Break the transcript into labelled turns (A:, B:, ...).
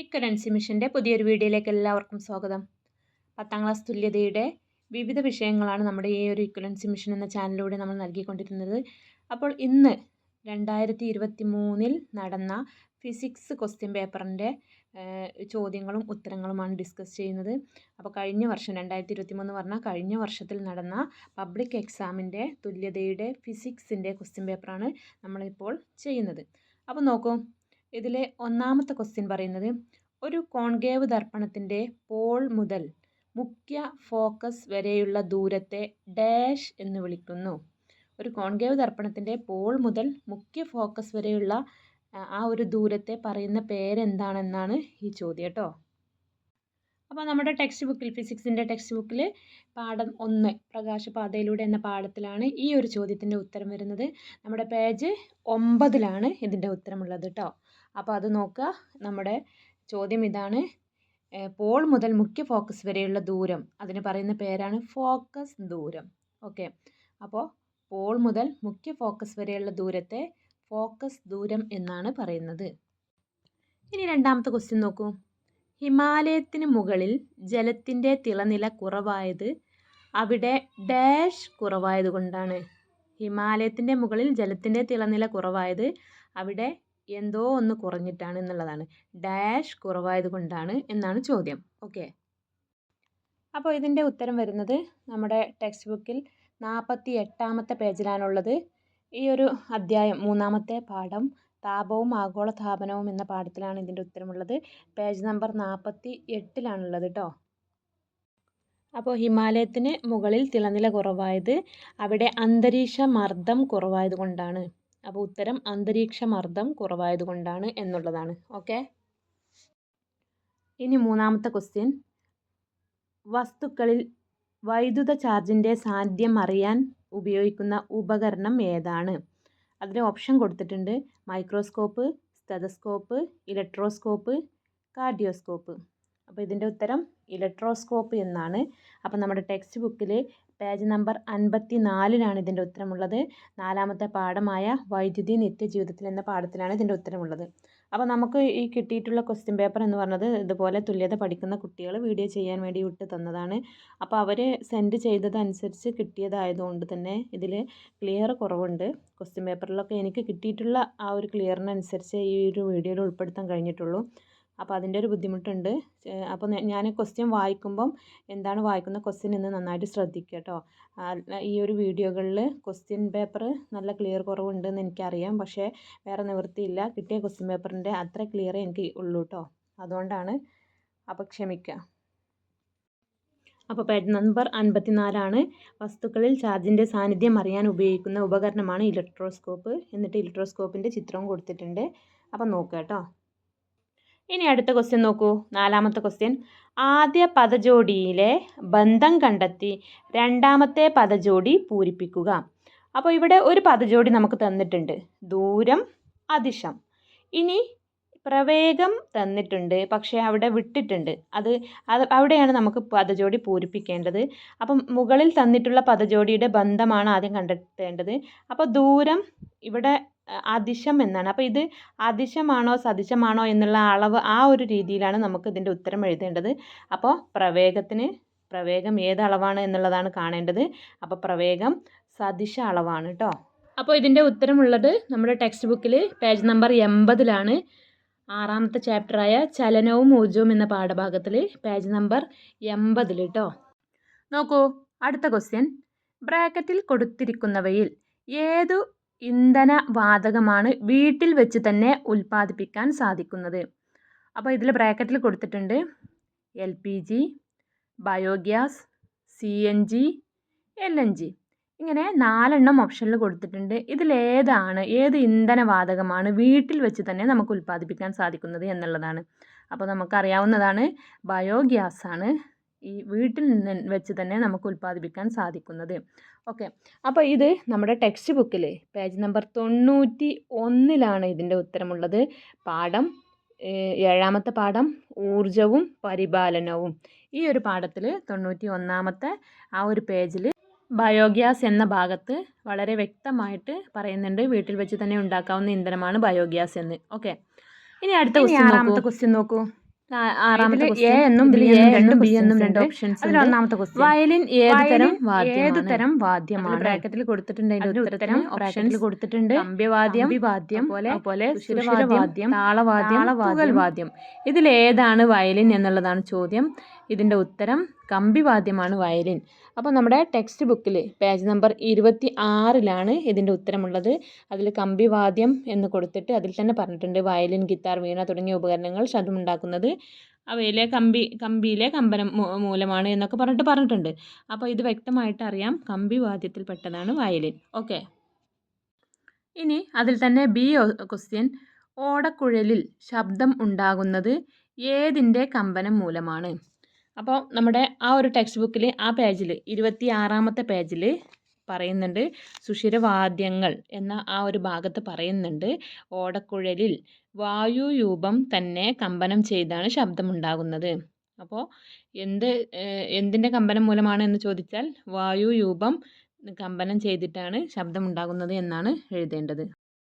A: ഇക്കറൻസി മിഷന്റെ പുതിയൊരു വീഡിയോയിലേക്ക് എല്ലാവർക്കും സ്വാഗതം. പത്താം ക്ലാസ് തുല്യതയുടെ വിവിധ വിഷയങ്ങളാണ് നമ്മുടെ ഈ ഒരു ഇക്കറൻസി മിഷൻ എന്ന ചാനലിലൂടെ നമ്മൾ നൽകിക്കൊണ്ടിരുന്നത്. അപ്പോൾ ഇന്ന് രണ്ടായിരത്തി ഇരുപത്തി മൂന്നിൽ നടന്ന ഫിസിക്സ് ക്വസ്റ്റ്യൻ പേപ്പറിന്റെ ചോദ്യങ്ങളും ഉത്തരങ്ങളുമാണ് ഡിസ്കസ് ചെയ്യുന്നത്. അപ്പോൾ കഴിഞ്ഞ വർഷം രണ്ടായിരത്തി ഇരുപത്തി മൂന്ന് പറഞ്ഞാൽ കഴിഞ്ഞ വർഷത്തിൽ നടന്ന പബ്ലിക് എക്സാമിന്റെ തുല്യതയുടെ ഫിസിക്സിന്റെ ക്വസ്റ്റ്യൻ പേപ്പറാണ് നമ്മളിപ്പോൾ ചെയ്യുന്നത്. അപ്പോൾ നോക്കൂ ഇതിലെ ഒന്നാമത്തെ ക്വസ്റ്റ്യൻ പറയുന്നത് ഒരു കോൺകേവ് ദർപ്പണത്തിന്റെ പോൾ മുതൽ മുഖ്യ ഫോക്കസ് വരെയുള്ള ദൂരത്തെ ഡാഷ് എന്ന് വിളിക്കുന്നു. ഒരു കോൺകേവ് ദർപ്പണത്തിന്റെ പോൾ മുതൽ മുഖ്യ ഫോക്കസ് വരെയുള്ള ആ ഒരു ദൂരത്തെ പറയുന്ന പേരെന്താണെന്നാണ് ഈ ചോദ്യം കേട്ടോ. അപ്പോൾ നമ്മുടെ ടെക്സ്റ്റ് ബുക്കിൽ ഫിസിക്സിന്റെ ടെക്സ്റ്റ് ബുക്കിൽ പാഠം ഒന്ന് പ്രകാശപാതയിലൂടെ എന്ന പാഠത്തിലാണ് ഈ ഒരു ചോദ്യത്തിന്റെ ഉത്തരം വരുന്നത്. നമ്മുടെ പേജ് ഒമ്പതിലാണ് ഇതിന്റെ ഉത്തരമുള്ളത് കേട്ടോ അപ്പോൾ അത് നോക്കുക. നമ്മുടെ ചോദ്യം ഇതാണ്. പോൾ മുതൽ മുഖ്യ ഫോക്കസ് വരെയുള്ള ദൂരം. അതിന് പറയുന്ന പേരാണ് ഫോക്കസ് ദൂരം. ഓക്കെ. അപ്പോൾ പോൾ മുതൽ മുഖ്യ ഫോക്കസ് വരെയുള്ള ദൂരത്തെ ഫോക്കസ് ദൂരം എന്നാണ് പറയുന്നത്. ഇനി രണ്ടാമത്തെ ക്വസ്റ്റ്യൻ നോക്കൂ. ഹിമാലയത്തിന് മുകളിൽ ജലത്തിന്റെ തിളനില കുറവായത് അവിടെ ഡാഷ് കുറവായതുകൊണ്ടാണ് ഹിമാലയത്തിന്റെ മുകളിൽ ജലത്തിന്റെ തിളനില കുറവായത് അവിടെ എന്തോ ഒന്ന് കുറഞ്ഞിട്ടാണ് എന്നുള്ളതാണ്. ഡാഷ് കുറവായത് കൊണ്ടാണ് എന്നാണ് ചോദ്യം. ഓക്കെ. അപ്പോൾ ഇതിന്റെ ഉത്തരം വരുന്നത് നമ്മുടെ ടെക്സ്റ്റ് ബുക്കിൽ നാൽപ്പത്തി എട്ടാമത്തെ പേജിലാണുള്ളത് ഈ ഒരു അധ്യായം മൂന്നാമത്തെ പാഠം താപവും ആഗോള താപനവും എന്ന പാഠത്തിലാണ് ഇതിന്റെ ഉത്തരമുള്ളത്. പേജ് നമ്പർ നാൽപ്പത്തി എട്ടിലാണുള്ളത് കേട്ടോ അപ്പോൾ ഹിമാലയത്തിന് മുകളിൽ തിളനില കുറവായത് അവിടെ അന്തരീക്ഷ മർദ്ദം കുറവായത് കൊണ്ടാണ്. അപ്പോൾ ഉത്തരം അന്തരീക്ഷ മർദ്ദം കുറവായത് കൊണ്ടാണ് എന്നുള്ളതാണ്. ഓക്കെ ഇനി മൂന്നാമത്തെ ക്വസ്റ്റ്യൻ വസ്തുക്കളിൽ വൈദ്യുത ചാർജിന്റെ സാന്നിധ്യം അറിയാൻ ഉപയോഗിക്കുന്ന ഉപകരണം ഏതാണ്? അതിൽ ഓപ്ഷൻ കൊടുത്തിട്ടുണ്ട്. മൈക്രോസ്കോപ്പ് സ്റ്റെതസ്കോപ്പ് ഇലക്ട്രോസ്കോപ്പ് കാർഡിയോസ്കോപ്പ് അപ്പോൾ ഇതിന്റെ ഉത്തരം ഇലക്ട്രോസ്കോപ്പ് എന്നാണ്. അപ്പോൾ നമ്മുടെ ടെക്സ്റ്റ് ബുക്കിൽ പേജ് നമ്പർ അൻപത്തി നാലിലാണ് ഇതിന്റെ ഉത്തരമുള്ളത്. നാലാമത്തെ പാഠമായ വൈദ്യുതി നിത്യജീവിതത്തിൽ എന്ന പാഠത്തിലാണ് ഇതിന്റെ ഉത്തരമുള്ളത്. അപ്പോൾ നമുക്ക് ഈ കിട്ടിയിട്ടുള്ള ക്വസ്റ്റ്യൻ പേപ്പർ എന്ന് പറഞ്ഞത് ഇതുപോലെ തുല്യത പഠിക്കുന്ന കുട്ടികൾ വീഡിയോ ചെയ്യാൻ വേണ്ടി വിട്ട് തന്നതാണ്. അപ്പോൾ അവർ സെൻഡ് ചെയ്തതനുസരിച്ച് കിട്ടിയതായതുകൊണ്ട് തന്നെ ഇതിൽ ക്ലിയർ കുറവുണ്ട്. ക്വസ്റ്റ്യൻ പേപ്പറിലൊക്കെ എനിക്ക് കിട്ടിയിട്ടുള്ള ആ ഒരു ക്ലിയറിനനുസരിച്ച് ഈ ഒരു വീഡിയോയിൽ ഉൾപ്പെടുത്താൻ കഴിഞ്ഞിട്ടുള്ളൂ. അപ്പോൾ അതിന്റെ ഒരു ബുദ്ധിമുട്ടുണ്ട്. അപ്പോൾ ഞാൻ ക്വസ്റ്റ്യൻ വായിക്കുമ്പം എന്താണ് വായിക്കുന്ന ക്വസ്റ്റ്യൻ എന്ന് നന്നായിട്ട് ശ്രദ്ധിക്കുക കേട്ടോ ഈ ഒരു വീഡിയോകളിൽ ക്വസ്റ്റ്യൻ പേപ്പർ നല്ല ക്ലിയർ കുറവുണ്ടെന്ന് എനിക്കറിയാം. പക്ഷേ വേറെ നിവൃത്തിയില്ല. കിട്ടിയ ക്വസ്റ്റ്യൻ പേപ്പറിന്റെ അത്ര ക്ലിയർ എനിക്ക് ഉള്ളൂ കേട്ടോ അതുകൊണ്ടാണ് അപ്പോൾ ക്ഷമിക്കുക അപ്പോൾ പേജ് നമ്പർ അൻപത്തിനാലാണ്. വസ്തുക്കളിൽ ചാർജിന്റെ സാന്നിധ്യം അറിയാൻ ഉപയോഗിക്കുന്ന ഉപകരണമാണ് ഇലക്ട്രോസ്കോപ്പ്. എന്നിട്ട് ഇലക്ട്രോസ്കോപ്പിന്റെ ചിത്രവും കൊടുത്തിട്ടുണ്ട്. അപ്പോൾ നോക്കുക കേട്ടോ ഇനി അടുത്ത ക്വസ്റ്റ്യൻ നോക്കൂ. നാലാമത്തെ ക്വസ്റ്റ്യൻ ആദ്യ പദജോഡിയിലെ ബന്ധം കണ്ടെത്തി രണ്ടാമത്തെ പദജോഡി പൂരിപ്പിക്കുക. അപ്പോൾ ഇവിടെ ഒരു പദജോഡി നമുക്ക് തന്നിട്ടുണ്ട്. ദൂരം അതിശം. ഇനി പ്രവേഗം തന്നിട്ടുണ്ട്. പക്ഷേ അവിടെ വിട്ടിട്ടുണ്ട്. അത് അത് അവിടെയാണ് നമുക്ക് പദജോഡി പൂരിപ്പിക്കേണ്ടത്. അപ്പം മുകളിൽ തന്നിട്ടുള്ള പദജോടിയുടെ ബന്ധമാണ് ആദ്യം കണ്ടെത്തേണ്ടത്. അപ്പോൾ ദൂരം ഇവിടെ അതിശം എന്നാണ്. അപ്പോൾ ഇത് അതിശമാണോ സദിശമാണോ എന്നുള്ള അളവ് ആ ഒരു രീതിയിലാണ് നമുക്ക് ഇതിന്റെ ഉത്തരം എഴുതേണ്ടത്. അപ്പോൾ പ്രവേഗത്തിന് പ്രവേഗം ഏത് അളവാണ് എന്നുള്ളതാണ് കാണേണ്ടത്. അപ്പോൾ പ്രവേഗം സദിശ അളവാണ് കേട്ടോ അപ്പോൾ ഇതിന്റെ ഉത്തരമുള്ളത് നമ്മുടെ ടെക്സ്റ്റ് ബുക്കിൽ പേജ് നമ്പർ എൺപതിലാണ്. ആറാമത്തെ ചാപ്റ്ററായ ചലനവും ഊർജവും എന്ന പാഠഭാഗത്തിൽ പേജ് നമ്പർ എൺപതിൽ കേട്ടോ നോക്കൂ അടുത്ത ക്വസ്റ്റ്യൻ ബ്രാക്കറ്റിൽ കൊടുത്തിരിക്കുന്നവയിൽ ഏതു ഇന്ധന വാതകമാണ് വീട്ടിൽ വെച്ച് തന്നെ ഉൽപ്പാദിപ്പിക്കാൻ സാധിക്കുന്നത്. അപ്പോൾ ഇതിൽ ബ്രാക്കറ്റിൽ കൊടുത്തിട്ടുണ്ട് L P G biogas C N G L N G. ഇങ്ങനെ നാലെണ്ണം ഓപ്ഷനിൽ കൊടുത്തിട്ടുണ്ട്. ഇതിലേതാണ് ഏത് ഇന്ധന വാതകമാണ് വീട്ടിൽ വെച്ച് തന്നെ നമുക്ക് ഉൽപ്പാദിപ്പിക്കാൻ സാധിക്കുന്നത് എന്നുള്ളതാണ്. അപ്പോൾ നമുക്കറിയാവുന്നതാണ് ബയോഗ്യാസ് ആണ് ഈ വീട്ടിൽ നിന്ന് വെച്ച് തന്നെ നമുക്ക് ഉൽപ്പാദിപ്പിക്കാൻ സാധിക്കുന്നത്. ഓക്കെ അപ്പോൾ ഇത് നമ്മുടെ ടെക്സ്റ്റ് ബുക്കിൽ പേജ് നമ്പർ തൊണ്ണൂറ്റി ഒന്നിലാണ് ഇതിന്റെ ഉത്തരമുള്ളത്. പാഠം ഏഴാമത്തെ പാഠം ഊർജവും പരിപാലനവും. ഈ ഒരു പാഠത്തിൽ തൊണ്ണൂറ്റി ഒന്നാമത്തെ ആ ഒരു പേജിൽ ബയോഗ്യാസ് എന്ന ഭാഗത്ത് വളരെ വ്യക്തമായിട്ട് പറയുന്നുണ്ട്. വീട്ടിൽ വെച്ച് തന്നെ ഉണ്ടാക്കാവുന്ന ഇന്ധനമാണ് ബയോഗ്യാസ് എന്ന്. ഓക്കെ ഇനി അടുത്ത ക്വസ്റ്റ്യൻ നോക്കൂ. ആറാമത്തെ
B: എ എന്നും
A: ബി
B: എന്നും രണ്ട്
A: എന്നും. ഓപ്ഷൻസ്
B: ഒന്നാമത്തെ.
A: വയലിൻ ഏത് തരം
B: വയലിൻ ഏത് തരം വാദ്യമാണ്?
A: ബ്രാക്കറ്റിൽ കൊടുത്തിട്ടുണ്ട് അതിന്റെ ഉത്തരം
B: കമ്പ്യവാദ്യം പോലെ
A: പോലെ താളവാദ്യം, ഇതിൽ ഏതാണ് വയലിൻ എന്നുള്ളതാണ് ചോദ്യം. ഇതിന്റെ ഉത്തരം കമ്പിവാദ്യമാണ് വയലിൻ. അപ്പോൾ നമ്മുടെ ടെക്സ്റ്റ് ബുക്കിൽ പേജ് നമ്പർ ഇരുപത്തി ആറിലാണ് ഇതിന്റെ ഉത്തരമുള്ളത്. അതിൽ കമ്പിവാദ്യം എന്ന് കൊടുത്തിട്ട് അതിൽ തന്നെ പറഞ്ഞിട്ടുണ്ട് വയലിൻ ഗിത്താർ വീണ തുടങ്ങിയ ഉപകരണങ്ങൾ ശബ്ദമുണ്ടാക്കുന്നത് അവയിലെ കമ്പി കമ്പിയിലെ കമ്പനം മൂലമാണ് എന്നൊക്കെ പറഞ്ഞിട്ട് പറഞ്ഞിട്ടുണ്ട്. അപ്പോൾ ഇത് വ്യക്തമായിട്ട് അറിയാം. കമ്പിവാദ്യത്തിൽപ്പെട്ടതാണ് വയലിൻ. ഓക്കെ. ഇനി അതിൽ തന്നെ ബി ക്വസ്റ്റ്യൻ. ഓടക്കുഴലിൽ ശബ്ദം ഉണ്ടാകുന്നത് ഏതിന്റെ കമ്പനം മൂലമാണ്? അപ്പോൾ നമ്മുടെ ആ ഒരു ടെക്സ്റ്റ് ബുക്കിൽ ആ പേജിൽ ഇരുപത്തി ആറാമത്തെ പേജിൽ പറയുന്നുണ്ട് സുഷിരവാദ്യങ്ങൾ എന്ന ആ ഒരു ഭാഗത്ത് പറയുന്നുണ്ട് ഓടക്കുഴലിൽ വായുരൂപം തന്നെ കമ്പനം ചെയ്താണ് ശബ്ദമുണ്ടാകുന്നത്. അപ്പോൾ എന്ത് എന്തിന്റെ കമ്പനം മൂലമാണ് എന്ന് ചോദിച്ചാൽ വായുരൂപം കമ്പനം ചെയ്തിട്ടാണ് ശബ്ദമുണ്ടാകുന്നത് എന്നാണ് എഴുതേണ്ടത്.